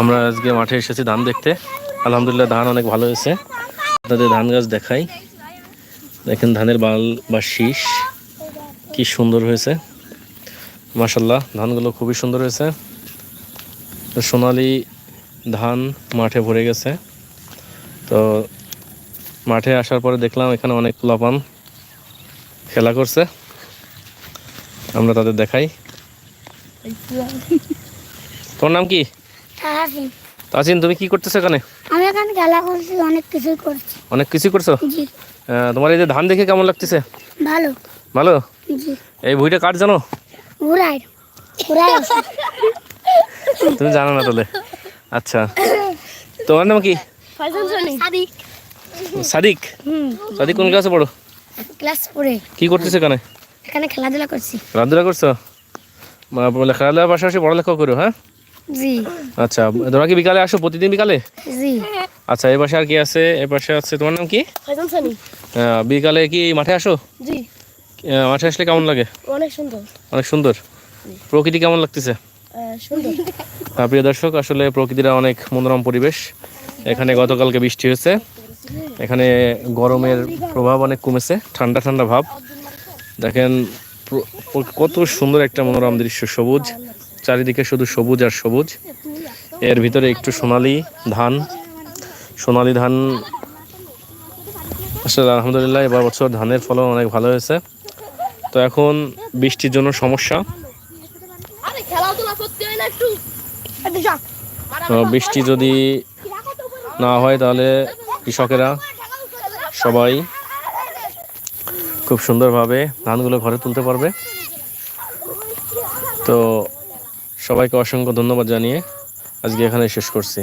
আমরা আজকে মাঠে এসেছি ধান দেখতে। আলহামদুলিল্লাহ ধান অনেক ভালো হয়েছে। আপনাদের ধান গাছ দেখাই। দেখেন ধানের বাল বা শীষ কি সুন্দর হয়েছে। মাসাল্লাহ ধানগুলো খুবই সুন্দর হয়েছে। সোনালি ধান মাঠে ভরে গেছে। তো মাঠে আসার পরে দেখলাম এখানে অনেক পোলাপান খেলা করছে। আমরা তাদের দেখাই। তোর নাম কি? তাজিন তুমি কি করতেছো এখানে? আমি এখানে খেলা করছি অনেক কিছুই করছি। অনেক কিছু করছ? জি। তোমার এই যে ধান দেখে কেমন লাগতেছে? ভালো। ভালো? জি। এই ভুইটা কার জানো? উড়াই উড়াই তুমি জানো না তাহলে। আচ্ছা। তোমার নাম কি? সাদিক। সাদিক? হুম। সাদিক কোন ক্লাসে পড়ো? ক্লাস পড়ে কি করতেছো এখানে? এখানে খেলাধুলা করছি। খেলাধুলা করছ? মা- বলে খেলাধুলার পাশাপাশি পড়ালেখাও করো হ্যাঁ? জি। আচ্ছা তোমরা কি বিকালে আসো প্রতিদিন বিকালে? জি। আচ্ছা এই পাশে আর কি আছে? এই পাশে আছে তোমার নাম কি? ফয়জান সানি। আহ, বিকালে কি মাঠে আসো? জি। মাঠে আসলে কেমন লাগে? অনেক সুন্দর। অনেক সুন্দর। প্রকৃতি কেমন লাগতেছে? সুন্দর। প্রিয় দর্শক আসলে প্রকৃতিটা অনেক মনোরম পরিবেশ। এখানে গতকালকে বৃষ্টি হয়েছে। এখানে গরমের প্রভাব অনেক কমেছে ঠান্ডা ঠান্ডা ভাব। দেখেন কত সুন্দর একটা মনোরম দৃশ্য সবুজ। চারিদিকে শুধু সবুজ আর সবুজ। এর ভিতরে একটু সোনালি ধান। সোনালি ধান আসলে আলহামদুলিল্লাহ এবার বছর ধানের ফলন অনেক ভালো হয়েছে। তো এখন বৃষ্টির জন্য সমস্যা। আরে খেলাধুলা করতে হয় না একটু। তো বৃষ্টি যদি না হয় তাহলে কৃষকেরা সবাই খুব সুন্দরভাবে ধানগুলো ঘরে তুলতে পারবে। তো সবাইকে অসংখ্য ধন্যবাদ জানিয়ে আজকে এখানে শেষ করছি।